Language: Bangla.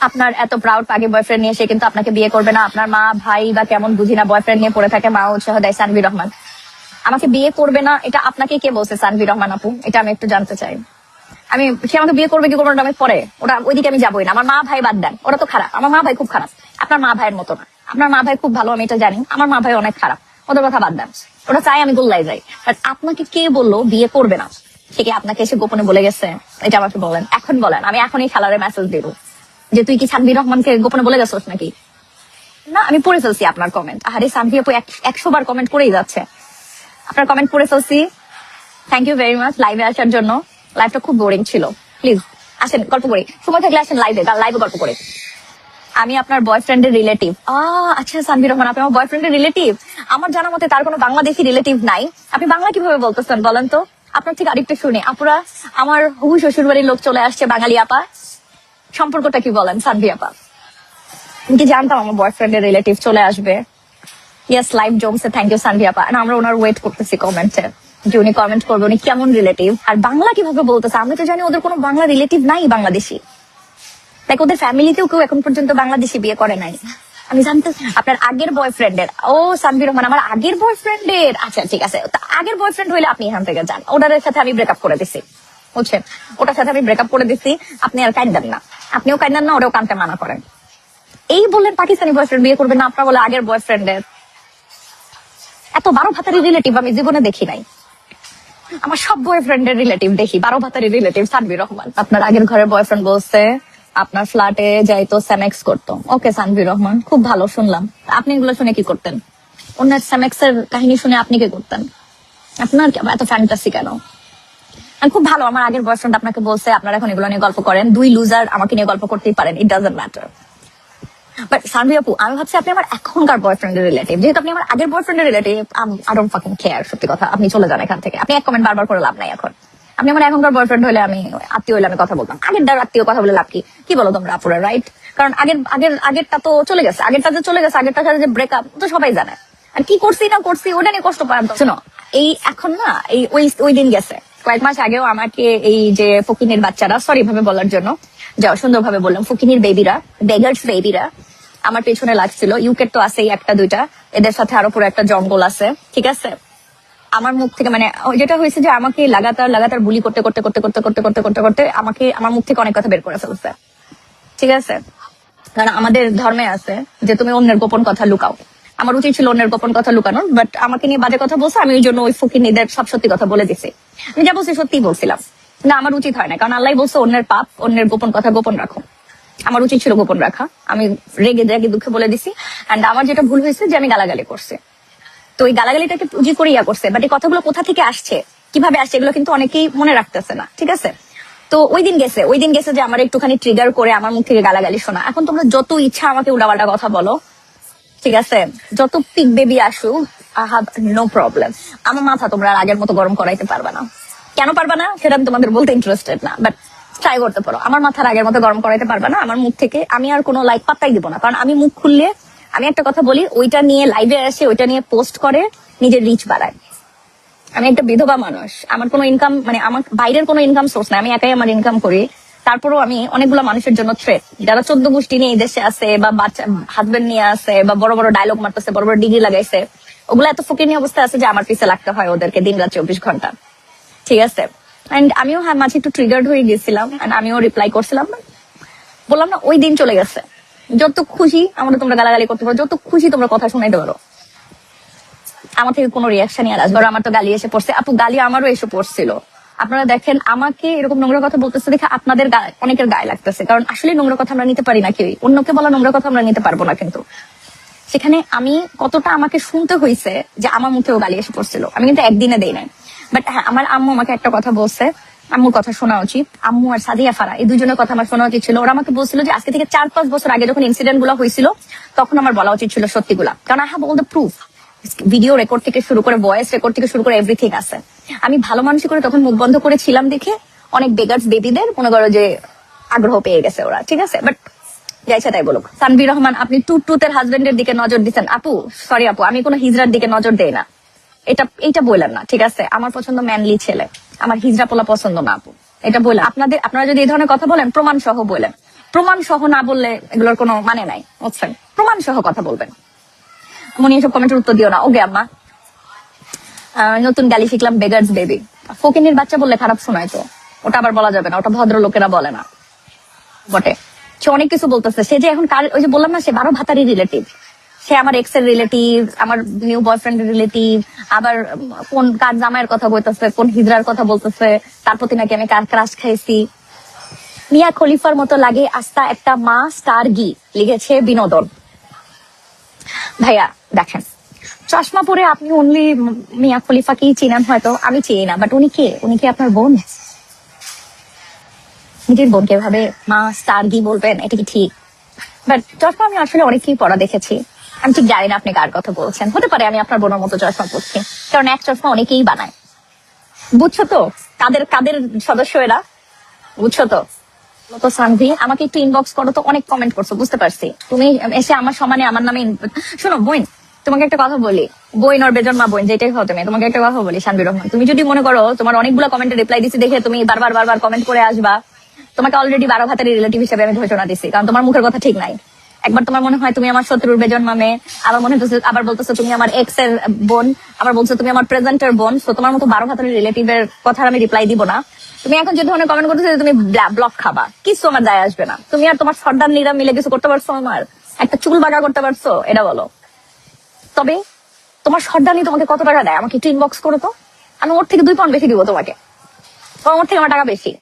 আপনার এত প্রাউড পাগে বয়ফ্রেন্ড নিয়ে, সে কিন্তু আপনাকে বিয়ে করবে না। আপনার মা, ভাই বা কেমন বুঝি না বয়ফ্রেন্ড নিয়ে পড়ে থাকে, মা উৎসাহ দেয় সানভি রহমান। আমাকে বিয়ে করবে না, এটা আপনাকে কে বলছে সানভি রহমান আপু? এটা আমি একটু জানতে চাই। আমি, সে আমাকে বিয়ে করবে কি করবে না আমি পরে, ওটা ওইদিকে আমি যাবোই না। আমার মা, ভাই বাদ দেন, ওরা তো খারাপ। আমার মা, ভাই খুব খারাপ। আপনার মা, ভাইয়ের মতো না। আপনার মা, ভাই খুব ভালো, আমি এটা জানি। আমার মা, ভাই অনেক খারাপ। ওদের কথা বাদ দেন। ওটা চাই আমি গোল্লাই যাই। বাট আপনাকে কে বলল বিয়ে করবে না? সে কি আপনাকে এসে গোপনে বলে গেছে? এটা আমাকে বলেন। এখন বলেন। আমি এখনই খেলারে মেসেজ দিব। যে তুই কি সানভি রহমানকে গোপনে বলে গেছিস নাকি? না, আমি পড়ে ফেলছি আপনার কমেন্ট আরে সানভি আপু এক- একশো বার কমেন্ট করেই যাচ্ছে। আপনার কমেন্ট পড়ে ফেলছি। থ্যাংক ইউ ভেরি মাচ লাইভে আসার জন্য। লাইভটা খুব বোরিং ছিল। প্লিজ আসেন, গল্প করি। সময় থাকলে আসেন লাইভে লাইভে গল্প করে। আমি আপনার বয়ফ্রেন্ডের রিলেটিভ আচ্ছা সানভি রহমান, আপনি আমার বয়ফ্রেন্ডের রিলেটিভ আমার জানা মতে তার কোনো বাংলাদেশি রিলেটিভ নাই। আপনি বাংলা কীভাবে বলতেছেন বলেন তো? আপনার থেকে আরেকটু শুনি। আপুরা, আমার হবু শ্বশুর বাড়ির লোক চলে আসছে, বাঙালি আপা। সম্পর্কটা কি বলেন, সানভি আপা? কি জানতাম আমার বয়ফ্রেন্ডের রিলেটিভ চলে আসবে? ইয়েস লাইভ জমসে থ্যাংক ইউ সানভি আপা। আমরা ওনার ওয়েট করতেছি কমেন্টে যে উনি কমেন্ট করবে, উনি কেমন রিলেটিভ আর বাংলা কীভাবে বলতেছে? আমি তো জানি ওদের কোনো বাংলা রিলেটিভ নাই বাংলাদেশি। দেখ ওদের ফ্যামিলিতেও কেউ এখন পর্যন্ত বাংলাদেশি বিয়ে করে নাই। আমি জানতে আপনার আগের বয়ফ্রেন্ডের ও, সানভি রহমান, আমার আগের বয়ফ্রেন্ডের আচ্ছা ঠিক আছে। আগের বয়ফ্রেন্ড হইলে আপনি এখান থেকে যান। ওটার সাথে আমি ব্রেকআপ করে দিছি। বুঝছেন? ওটার সাথে আমি ব্রেকআপ করে দিছি। আপনি আর কান্দেন না। আপনিও কান্দেন না, ওরাও কানতে মানা করেন। এই বললেন পাকিস্তানি বয়ফ্রেন্ড বিয়ে করবেন না, আপনার বলে আগের বয়ফ্রেন্ডের এত বারো ভাতারি রিলেটিভ আমি জীবনে দেখি নাই। আমার সব বয়ফ্রেন্ডের রিলেটিভ দেখি, বারো ভাতারি রিলেটিভ সানভি রহমান। আপনার আগের ঘরের বয়ফ্রেন্ড বলছে, আপনার ফ্ল্যাটে যাইতো স্যামেক্স করতো। ওকে সানভি রহমান, খুব ভালো, শুনলাম। আপনি এগুলো শুনে কি করতেন? অন্যের স্যামেক্স এর কাহিনী শুনে আপনি কি করতেন? আপনার এত ফ্যান্টাসি কেন? খুব ভালো, আমার আগের বয়ফ্রেন্ড আপনাকে বলছে, আপনারা এখন এগুলো নিয়ে গল্প করেন। দুই লুজার আমাকে নিয়ে গল্প করতেই পারেন it doesn't matter but Sanvi আপু, আমি ভাবছি আপনি আমার এখনকার বয়ফ্রেন্ডের রিলেটিভ যেহেতু আপনি আমার আগের বয়ফ্রেন্ডের relative I don't fucking care সত্যি কথা, আপনি চলে যান এখান থেকে। আপনি এক কমেন্ট বারবার করে লাভ নাই এখন। আমার এখনকার বয়ফ্রেন্ড হলে আমি আত্মীয় হলে আমি কথা বলতাম। আগের ডার আত্মীয় কথা বলে লাভ কি? কি বলো তোমরা আপুরা রাইট কারণ আগের আগের, আগেরটা তো চলে গেছে, আগেরটা যে চলে গেছে, আগেরটার সাথে যে ব্রেকআপ তো সবাই জানে। আর কি করছি না করছি, ওটা নিয়ে কষ্ট পায়, শোনো, এই এখন না, এই ওই ওই দিন গেছে। কয়েক মাস আগেও আমাকে এই যে ফকিনের বাচ্চারা সরি ভাবে বলার জন্য, যাও সুন্দর ভাবে বললাম, ফকিনের বেবিরা বেগার্স বেবিরা আমার পেছনে লাগছিল। ইউকের তো আছেই একটা, দুইটা। এদের সাথে আরও পুরো একটা জঙ্গল আছে, ঠিক আছে? আমার মুখ থেকে মানে যেটা হয়েছে যে আমাকে লাগাতার লাগাতার বুলি করতে করতে করতে করতে করতে করতে করতে করতে আমাকে, আমার মুখ থেকে অনেক কথা বের করে ফেলছে। ঠিক আছে? কারণ আমাদের ধর্মে আছে যে তুমি অন্যের গোপন কথা লুকাও। আমার উচিত ছিল অন্যের গোপন কথা লুকানোর বাট আমাকে নিয়ে বাজে কথা বলছে, আমি ওই জন্য ওই ফকিনীদের সব সত্যি কথা বলে দিছি। আমি যা বলছি সত্যি বলছিলাম। না, আমার উচিত হয় না, কারণ আল্লাহ বলছে অন্যের পাপ, অন্যের গোপন কথা গোপন রাখো। আমার উচিত ছিল গোপন রাখা। আমি রেগে রেগে দুঃখে বলে দিছি অ্যান্ড আমার যেটা ভুল হয়েছে যে আমি গালাগালি করছি। তো ওই গালাগালিটাকে পুঁজি করে ইয়া করছে বাট এই কথাগুলো কোথা থেকে আসছে, কীভাবে আসছে, এগুলো কিন্তু অনেকেই মনে রাখতেছে না, ঠিক আছে? তো ওই দিন গেছে, ওই দিন গেছে যে আমার একটুখানি ট্রিগার করে আমার মুখ থেকে গালাগালি শোনা। এখন তোমরা যত ইচ্ছা আমাকে উল্টাপাল্টা কথা বলো ঠিক আছে? যত পিক বেবি আসুক আই হ্যাভ নো প্রবলেম আমার মাথা তোমরা আগের মতো গরম করাইতে পারবে না। কেন পারবে না? সেটা আমি তোমাদের বলতে ইন্টারেস্টেড না। বাট ট্রাই করতে পারো। আমার মাথার আগের মতো গরম করাইতে পারবে না। আমার মুখ থেকে আমি আর কোনো লাইক পাত্তাই দিব না। কারণ আমি মুখ খুললে, আমি একটা কথা বলি, ওইটা নিয়ে লাইভে আসে ওইটা নিয়ে পোস্ট করে, নিজের রিচ বাড়ায়। আমি একটা বিধবা মানুষ। আমার কোনো ইনকাম মানে আমার বাইরের কোনো ইনকাম সোর্স নাই। আমি একাই আমার ইনকাম করি। তারপরেও আমি অনেকগুলো মানুষের জন্য থ্রেট যারা চোদ্দ গোষ্ঠী নিয়ে দেশে আছে বা বাচ্চা হাজবেন্ড নিয়ে আছে বা বড় বড় ডায়লগ মারতেছে, বড় বড় ডিগ্রি লাগাইছে, ওগুলো এত ফকিনি অবস্থা আছে যে আমার পিছে লাগতে হয় ওদেরকে দিন রাত চব্বিশ ঘণ্টা। ঠিক আছে? এন্ড আমিও হ্যাঁ মাঝে একটু ট্রিগার্ড হয়ে গেছিলাম and আমিও রিপ্লাই করছিলাম। বললাম না, ওই দিন চলে গেছে। যত খুশি আমাদের তোমরা গালাগালি করতে পারো, যত খুশি তোমরা কথা শোনাইতে পারো আমার থেকে কোনো রিয়াকশনই আর আসবে আমার তো গালি এসে পড়ছে। আপু, গালি আমারও এসে পড়ছিল। আপনারা দেখেন, আমাকে এরকম নোংরা কথা বলতেছে দেখে আপনাদের অনেকের গায়ে লাগতেছে। কারণ আসলে নোংরা কথা আমরা নিতে পারি না কেউই। অন্যকে বলা নোংরা কথা আমরা নিতে পারব না কিন্তু। সেখানে আমি কতটা আমাকে শুনতে হয়েছে যে আমার মুখেও গালি এসে পড়ছিল। আমি কিন্তু একদিনে দেই নাই। বাট হ্যাঁ আমার আম্মু আমাকে একটা কথা বলছে। আম্মুর কথা শোনা উচিত। আম্মু আর সাদিয়া ফারা, এই দুজনের কথা আমার শোনা উচিত ছিল। ওরা আমাকে বলছিল যে আজকে থেকে চার পাঁচ বছর আগে যখন ইনসিডেন্টগুলো হয়েছিল তখন আমার বলা উচিত ছিল সত্যিগুলা। কারণ I have all the proof video record থেকে শুরু করে ভয়েস রেকর্ড থেকে শুরু করে এভরিথিং আছে। আমি ভালো মানুষ করে তখন মুখ বন্ধ করেছিলাম দেখে অনেক বেগার্স বেবিদের মনে করো যে আগ্রহ পেয়ে গেছে ওরা, ঠিক আছে? বাট যাইছে তাই বলুক। রহমান, আপনি হাজবেন্ডের দিকে নজর দিচ্ছেন। আপু সরি আপু, আমি কোনো হিজড়ার দিকে নজর দেই না। এটা এটা বললেন না, ঠিক আছে? আমার পছন্দ ম্যানলি ছেলে। আমার হিজড়া পোলা পছন্দ না আপু। এটা বললেন আপনাদের, আপনারা যদি এই ধরনের কথা বলেন প্রমাণ সহ বলেন। প্রমাণ সহ না বললে এগুলোর কোনো মানে নাই, বুঝছেন? প্রমাণ সহ কথা বলবেন। মনে এসব কমেন্টের উত্তর দিও না। ওকে, আম্মা। নতুন গালি শিখলাম বেগার্স বেবি ফকিনের বাচ্চা বললে খারাপ শোনায় তো। ওটা আবার বলা যাবে না, ওটা ভদ্র লোকেরা বলে না। বটে। সে অনেক কিছু বলতেছে। সে যে এখন কার ওই যে বললাম না, সে বারো ভাতারি রিলেটিভ সে আমার এক্সের রিলেটিভ আমার নিউ বয়ফ্রেন্ডের রিলেটিভ আবার কোন কার জামাইয়ের কথা বলতেছে, কোন হিজড়ার কথা বলতেছে, তার প্রতি নাকি আমি কার ক্রাশ খাইছি। মিয়া খলিফার মতো লাগে আস্তা একটা মা স্টার গি, লিখেছে বিনোদন। ভাইয়া, দেখেন, চশমা পরে আপনি অনলি মিয়া খলিফাকেই চিনেন হয়তো, আমি চিনি না বাট উনি কে? উনি কি আপনার বোন? নিজের বোনকে ভাবে মা স্টার গি বলবেন, এটা কি ঠিক? বাট চশমা আমি আসলে অনেকেই পড়া দেখেছি। আমি ঠিক জানি না আপনি কার কথা বলছেন। হতে পারে আমি আপনার বোনের মতো চশমা পরছি, কারণ এক চশমা অনেকেই বানায়। বুঝছ তো? কাদের কাদের সদস্য এরা? বুঝছ তো? তো সানভি, আমাকে একটু ইনবক্স করো তো, অনেক কমেন্ট করছ, বুঝতে পারছি। তুমি এসে আমার সমানে আমার নামে শোনো, বোন, তোমাকে একটা কথা বলি। বইন ওর বেজন মা বোন, যেটাই হও তুমি, তোমাকে একটা কথা বলি শানবি রহমান। তুমি যদি মনে করো, তোমার অনেকগুলো কমেন্টে রিপ্লাই দিছি দেখে তুমি বারবার বারবার কমেন্ট করে আসবা। তোমাকে অলরেডি বারো ভাতের রিলেটিভ হিসেবে আমি ঘোষণা দিছি, কারণ তোমার মুখের কথা ঠিক নাই। একবার তোমার মনে হয় তুমি আমার শত্রুর বেজন মামে আবার মনে হচ্ছে আবার বলতেছো তুমি আমার এক্সের বোন, আবার বলছো তুমি আমার প্রেজেন্টের বোন, তো তোমার মতো বারো ভাতের রিলেটিভের কথা আমি রিপ্লাই দিব না। তুমি এখন যে ধরনের কমেন্ট করতেছো তুমি ব্লক খাবা। কিছু আমার দায় আসবে না। তুমি আর তোমার সর্দার নিরা মিলে কিছু করতে পারছ আমার? একটা চুল বাগা করতে পারছ? এটা বলো। তবে তোমার সর্দানি তোমাকে কত টাকা দেয়? আমাকে একটু ইনবক্স করো তো। আমি ওর থেকে দুই পাউন্ড বেশি দিব তোমাকে। ওর থেকে আমার টাকা বেশি।